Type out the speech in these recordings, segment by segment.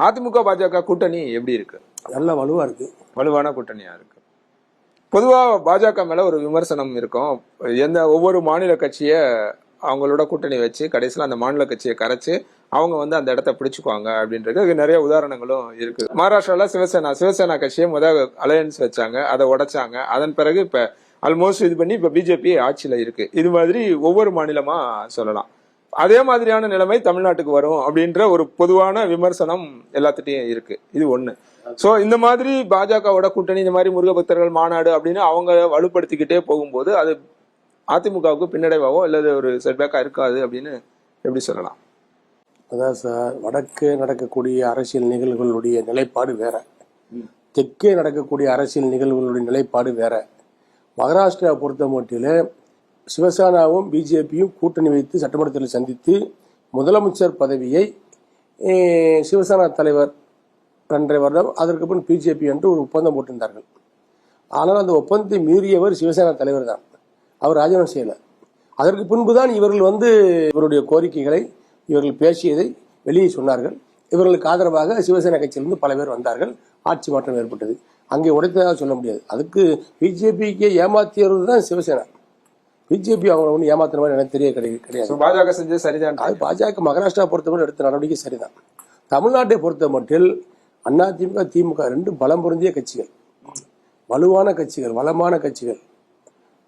அதிமுக பாஜக கூட்டணி எப்படி இருக்கு? நல்ல வலுவா இருக்கு. வலுவான கூட்டணியா இருக்கு. பொதுவா பாஜக மேல ஒரு விமர்சனம் இருக்கும். எந்த ஒவ்வொரு மாநில கட்சியை அவங்களோட கூட்டணி வச்சு கடைசியில் அந்த மாநில கட்சியை கரைச்சு அவங்க வந்து அந்த இடத்த பிடிச்சுக்குவாங்க அப்படின்றது நிறைய உதாரணங்களும் இருக்கு. மகாராஷ்டிரால சிவசேனா சிவசேனா கட்சியை முதல் அலையன்ஸ் வச்சாங்க அதை உடைச்சாங்க. அதன் பிறகு இப்ப ஆல்மோஸ்ட் இது பண்ணி இப்ப பிஜேபி ஆட்சியில இருக்கு. இது மாதிரி ஒவ்வொரு மாநிலமா சொல்லலாம். அதே மாதிரியான நிலைமை தமிழ்நாட்டுக்கு வரும் அப்படின்ற ஒரு பொதுவான விமர்சனம் எல்லாத்துட்டையும் இருக்கு. இது ஒண்ணு. சோ இந்த மாதிரி பாஜகவோட கூட்டணி இந்த மாதிரி முருக பக்தர்கள் மாநாடு அப்படின்னு அவங்க வலுப்படுத்திக்கிட்டே போகும்போது அது அதிமுகவுக்கு பின்னடைவாவோ அல்லது ஒரு செட்பேக்கா இருக்காது அப்படின்னு எப்படி சொல்லலாம்? அதான் சார் வடக்கே நடக்கக்கூடிய அரசியல் நிகழ்வுகளுடைய நிலைப்பாடு வேற. தெற்கே நடக்கக்கூடிய அரசியல் நிகழ்வுகளுடைய நிலைப்பாடு வேற. மகாராஷ்டிரா பொறுத்த மட்டில் சிவசேனாவும் பிஜேபியும் கூட்டணி வைத்து சட்டமன்றத்தில் சந்தித்து முதலமைச்சர் பதவியை சிவசேனா தலைவர் ரெண்டரை வருடம் அதற்கு பின் பிஜேபி என்று ஒரு ஒப்பந்தம் போட்டிருந்தார்கள். ஆனால் அந்த ஒப்பந்தத்தை மீறியவர் சிவசேனா தலைவர் தான். அவர் ராஜினாமா செய்யலை. அதற்கு பின்புதான் இவர்கள் வந்து இவருடைய கோரிக்கைகளை இவர்கள் பேசியதை வெளியே சொன்னார்கள். இவர்களுக்கு ஆதரவாக சிவசேனா கட்சியிலிருந்து பல பேர் வந்தார்கள். ஆட்சி மாற்றம் ஏற்பட்டது. அங்கே உடைத்ததாக சொல்ல முடியாது. அதுக்கு பிஜேபிக்கு ஏமாற்றியவர் தான் சிவசேனா. பிஜேபி அவங்க ஒன்றும் ஏமாத்துற மாதிரி எனக்கு தெரிய கிடையாது. கிடையாது பாஜக செஞ்சது சரிதான். அது பாஜக மகாராஷ்டிரா பொறுத்தவரை எடுத்த நடவடிக்கை சரிதான். தமிழ்நாட்டை பொறுத்த மட்டில் அதிமுக திமுக ரெண்டும் பலம் பொருந்திய கட்சிகள். வலுவான கட்சிகள் வளமான கட்சிகள்.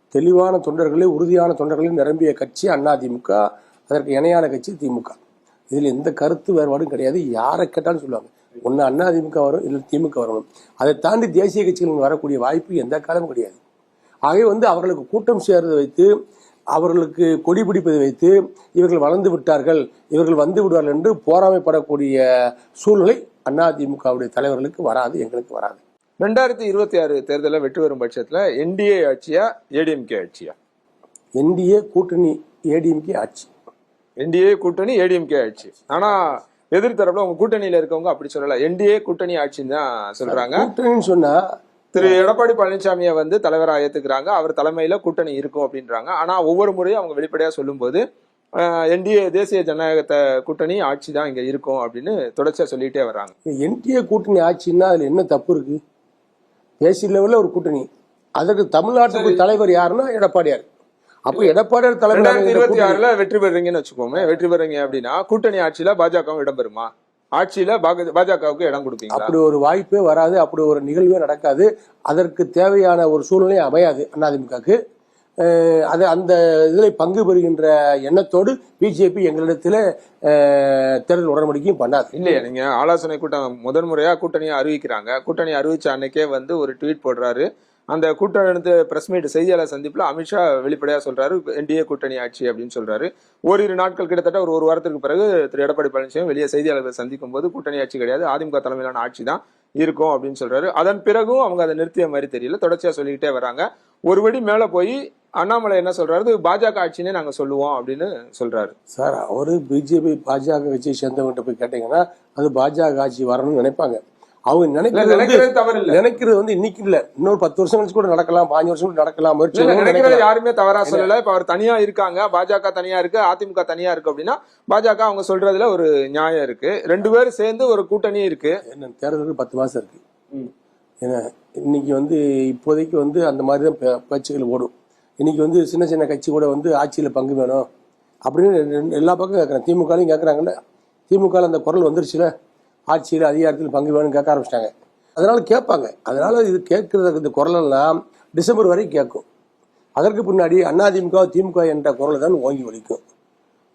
தெளிவான தொண்டர்களே உறுதியான தொண்டர்களே நிரம்பிய கட்சி அதிமுக அதற்கு இணையான கட்சி திமுக. இதில் எந்த கருத்து வேறுபாடும் கிடையாது. யாரை கேட்டாலும் சொல்லுவாங்க. ஒன்று அதிமுக வரும் இல்லை திமுக வரணும். அதை தாண்டி தேசிய கட்சிகள் வரக்கூடிய வாய்ப்பு எந்த காலமும் கிடையாது. ஆகவே வந்து அவர்களுக்கு கூட்டம் சேர்ந்து வைத்து அவர்களுக்கு கொடி பிடிப்பதை வைத்து இவர்கள் வளர்ந்து விட்டார்கள். இவர்கள் வந்து விடுவார்கள் என்று போராமைப்படக்கூடிய சூழ்நிலை அதிமுகவுடைய தலைவர்களுக்கு வராது எங்களுக்கு வராது. ரெண்டாயிரத்தி இருபத்தி ஆறு தேர்தலில் வெற்றி பெறும் பட்சத்துல என்டிஏ ஆட்சியா ஏடிஎம்கே ஆட்சியா? என்டிஏ கூட்டணி ஏடிஎம்கே ஆட்சி. என்டிஏ கூட்டணி ஏடிஎம்கே ஆட்சி. ஆனா எதிர்த்தரப்புல உங்க கூட்டணியில இருக்கவங்க அப்படி சொல்லல. என்டிஏ கூட்டணி ஆட்சின்னு தான் சொல்றாங்க. கூட்டணின்னு சொன்னா திரு எடப்பாடி பழனிசாமியை வந்து தலைவரா ஏத்துக்கிறாங்க. அவர் தலைமையில கூட்டணி இருக்கும் அப்படின்றாங்க. ஆனா ஒவ்வொரு முறையும் அவங்க வெளிப்படையா சொல்லும்போது என்டிஏ தேசிய ஜனநாயகத்தை கூட்டணி ஆட்சி தான் இங்க இருக்கும் அப்படின்னு தொடர்ச்சியா சொல்லிட்டே வர்றாங்க. என்டிஏ கூட்டணி ஆட்சின்னா அதுல என்ன தப்பு இருக்கு? தேசிய லெவல்ல ஒரு கூட்டணி. அதற்கு தமிழ்நாட்டுக்கு தலைவர் யாருன்னா எடப்பாடியார். அப்போ எடப்பாடியார் ரெண்டாயிரத்தி இருபத்தி தலைவர் ஆறுல வெற்றி பெறுறீங்கன்னு வச்சுக்கோமே வெற்றி பெறுறீங்க அப்படின்னா கூட்டணி ஆட்சியில பாஜகவும் இடம் பெறுமா? ஆட்சியில பாஜகவுக்கு இடம் கொடுப்பீங்களா? அப்படி ஒரு வாய்ப்பே வராது அப்படி ஒரு நிகழ்வே நடக்காது. அதற்கு தேவையான ஒரு சூழ்நிலை அமையாது அதிமுகக்கு அது அந்த இதில் பங்கு பெறுகின்ற எண்ணத்தோடு பிஜேபி எங்களிடத்தில் தேர்தல் உடன்படிக்கையும் பண்ணாது. இல்லையா நீங்க ஆலோசனை கூட்டம் முதன் முறையா கூட்டணியை அறிவிக்கிறாங்க. கூட்டணி அறிவிச்ச அன்னைக்கே வந்து ஒரு ட்வீட் போடுறாரு. அந்த கூட்டணி பிரஸ் மீட் செய்தியாளர் சந்திப்பில் அமித்ஷா வெளிப்படையாக சொல்றாரு என்டிஏ கூட்டணி ஆட்சி அப்படின்னு சொல்றாரு. ஓரிரு நாட்கள் கிட்டத்தட்ட ஒரு ஒரு வாரத்துக்கு பிறகு திரு எடப்பாடி பழனிசாமி வெளியே செய்தியாளர்களை சந்திக்கும் போது கூட்டணி ஆட்சி கிடையாது அதிமுக தலைமையிலான ஆட்சி தான் இருக்கும் அப்படின்னு சொல்றாரு. அதன் பிறகும் அவங்க அதை நிறுத்திய மாதிரி தெரியல தொடர்ச்சியா சொல்லிக்கிட்டே வராங்க. ஒருபடி மேல போய் அண்ணாமலை என்ன சொல்றாரு பாஜக ஆட்சினே நாங்க சொல்லுவோம் அப்படின்னு சொல்றாரு. சார் அவரு பிஜேபி பாஜக கட்சியை சேர்ந்தவங்கிட்ட போய் கேட்டீங்கன்னா அது பாஜக ஆட்சி வரணும்னு நினைப்பாங்க. அவங்க நினைக்கிறது நினைக்கிறது தவறு இல்ல நினைக்கிறது வந்து இன்னைக்கு இல்ல. இன்னொரு பத்து வருஷம் கழிச்சு கூட நடக்கலாம் பாஞ்சு வருஷம் கூட நடக்கலாம் முயற்சி நினைக்கிறது. யாருமே தவறா சொல்லல. இப்ப அவர் தனியா இருக்காங்க. பாஜக தனியா இருக்கு அதிமுக தனியா இருக்கு அப்படின்னா பாஜக அவங்க சொல்றதுல ஒரு நியாயம் இருக்கு. ரெண்டு பேரும் சேர்ந்து ஒரு கூட்டணி இருக்கு. என்ன தேர்தலுக்கு பத்து மாசம் இருக்கு. ஏன்னா இன்னைக்கு வந்து இப்போதைக்கு வந்து அந்த மாதிரி தான் பேச்சுகள் ஓடும். இன்னைக்கு வந்து சின்ன சின்ன கட்சி கூட வந்து ஆட்சியில் பங்கு வேணும் அப்படின்னு எல்லா பக்கம் கேட்குறாங்க திமுகலையும் கேட்குறாங்கல்ல திமுக அந்த குரல் வந்துருச்சுல. ஆட்சியில் அதிகாரத்தில் பங்கு வேணும்னு கேட்க ஆரம்பிச்சிட்டாங்க. அதனால கேட்பாங்க. அதனால இது கேட்கறதுக்கு இந்த குரலெல்லாம் டிசம்பர் வரை கேட்கும். அதற்கு பின்னாடி அதிமுக திமுக என்ற குரல் தான் ஓங்கி ஒழிக்கும்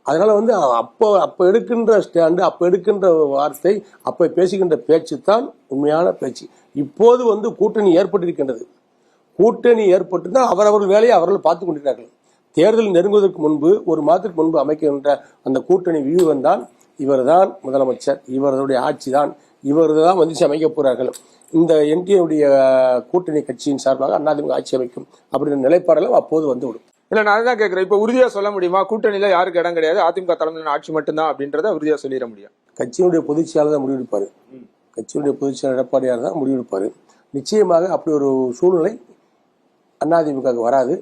அதனால வந்து அப்போ அப்போ எடுக்கின்ற ஸ்டாண்டு அப்போ எடுக்கின்ற வார்த்தை அப்போ பேசுகின்ற பேச்சு தான் உண்மையான பேச்சு. இப்போது வந்து கூட்டணி ஏற்பட்டிருக்கின்றது. கூட்டணி ஏற்பட்டுதான் அவரவர்கள் வேலையை அவர்கள் பார்த்து கொண்டிருக்கிறார்கள். தேர்தல் நெருங்குவதற்கு முன்பு ஒரு மாதத்துக்கு முன்பு அமைக்கின்ற அந்த கூட்டணி வியூகம் தான் இவர்தான் முதலமைச்சர் இவர்களுடைய ஆட்சி தான் இவர் தான் வந்து அமைக்க போறார்கள். இந்த என்டிஏவுடைய கூட்டணி கட்சியின் சார்பாக அதிமுக ஆட்சி அமைக்கும் அப்படின்ற நிலைப்பாடெல்லாம் அப்போது வந்துவிடும் இல்ல நான் அதுதான் கேக்குறேன். இப்ப உறுதியா சொல்ல முடியுமா? கூட்டணியில யாருக்கு இடம் கிடையாது. அதிமுக தலைமையிலான ஆட்சி மட்டும்தான் அப்படின்றத உறுதியா சொல்லிட முடியும். கட்சியினுடைய பொதுச் செயலாளர் தான் முடிவெடுப்பார். கட்சியினுடைய பொதுச் செயலாளர் எடப்பாடியார் தான் முடிவெடுப்பார். நிச்சயமாக அப்படி ஒரு சூழ்நிலை அதிமுகவுக்கு வராது.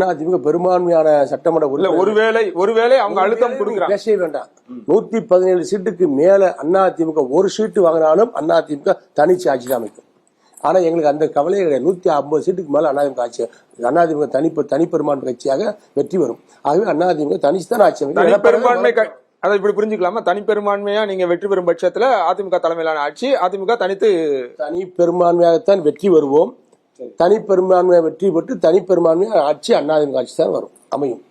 அதிமுக பெரும்பான்மையான சட்டமன்ற உறுப்பினர். ஒருவேளை ஒருவேளை அவங்க அழுத்தம் கொடுக்குறாங்க. பேசவே வேண்டாம். நூத்தி பதினேழு சீட்டுக்கு மேல அதிமுக ஒரு சீட்டு வாங்கினாலும் அதிமுக தனிச்சு ஆட்சி தான் அமைக்கும். ஆனா எங்களுக்கு அந்த கவலையே கிடையாது. நூத்தி ஐம்பது சீட்டுக்கு மேல அதிமுக ஆட்சி அதிமுக தனி தனிப்பெரும்பான்மை கட்சியாக வெற்றி வரும் ஆகவே அதிமுக தனிச்சு தான் ஆட்சி அமைக்கும். க- அதை இப்படி புரிஞ்சுக்கலாமா? தனிப்பெரும்பான்மையா நீங்க வெற்றி பெறும் பட்சத்துல அதிமுக தலைமையிலான ஆட்சி அதிமுக தனித்து தனி பெரும்பான்மையாகத்தான் வெற்றி வருவோம் தனி பெரும்பான்மையாக வெற்றி பெற்று தனி பெரும்பான்மையாக ஆட்சி அதிமுக ஆட்சி தான் வரும் அமையும்.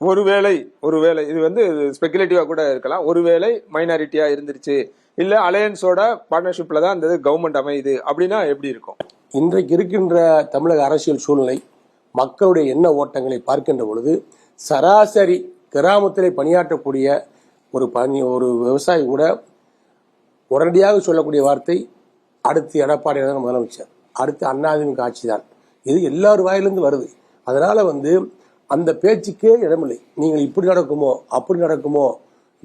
ஒருவேளை ஒருவேளை இது வந்து ஸ்பெகுலேட்டிவா கூட இருக்கலாம். ஒருவேளை மைனாரிட்டியா இருந்துருச்சு. இல்ல அலையன்ஸோட பார்ட்னர்ஷிப்ல தான் இந்த கவர்மெண்ட் அமையுது. அப்படின்னா எப்படி இருக்கும்? இன்றைக்கு இருக்கின்ற தமிழக அரசியல் சூழ்நிலை மக்களுடைய எண்ண ஓட்டங்களை பார்க்கின்ற பொழுது சராசரி கிராமத்திலே பணியாற்றக்கூடிய ஒரு பணி ஒரு விவசாயி கூட உடனடியாக சொல்லக்கூடிய வார்த்தை அடுத்து எடப்பாடி முதலமைச்சர். அடுத்து அண்ணாதிமுக ஆட்சி தான் இது எல்லார் வாயிலிருந்து வருது. அதனால வந்து அந்த பேச்சுக்கே இடமில்லை. நீங்கள் இப்படி நடக்குமோ அப்படி நடக்குமோ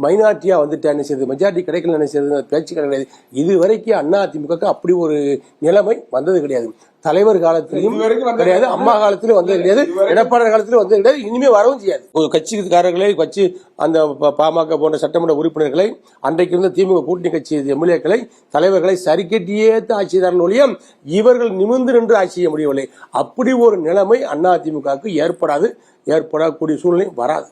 மைனாரிட்டியா வந்துட்டா என்ன செய்யுது மெஜாரிட்டி கிடைக்கல என்ன செய்யுது பேச்சு கிடையாது. இது வரைக்கும் அதிமுக அப்படி ஒரு நிலைமை வந்தது கிடையாது. தலைவர் காலத்திலையும் கிடையாது. அம்மா காலத்திலும் வந்தது கிடையாது. எடப்பாடி காலத்திலும் வந்தது கிடையாது. இனிமே வரவும் செய்யாது. ஒரு கட்சிக்காரர்களை கட்சி அந்த பாமக போன்ற சட்டமன்ற உறுப்பினர்களை அன்றைக்கு இருந்த திமுக கூட்டணி கட்சி எம்எல்ஏக்களை தலைவர்களை சரிக்கட்டியே ஆட்சிதாரன் ஒழிய இவர்கள் நிமிர்ந்து நின்று ஆட்சி செய்ய முடியவில்லை. அப்படி ஒரு நிலைமை அதிமுகவுக்கு ஏற்படாது. ஏற்படக்கூடிய சூழ்நிலை வராது.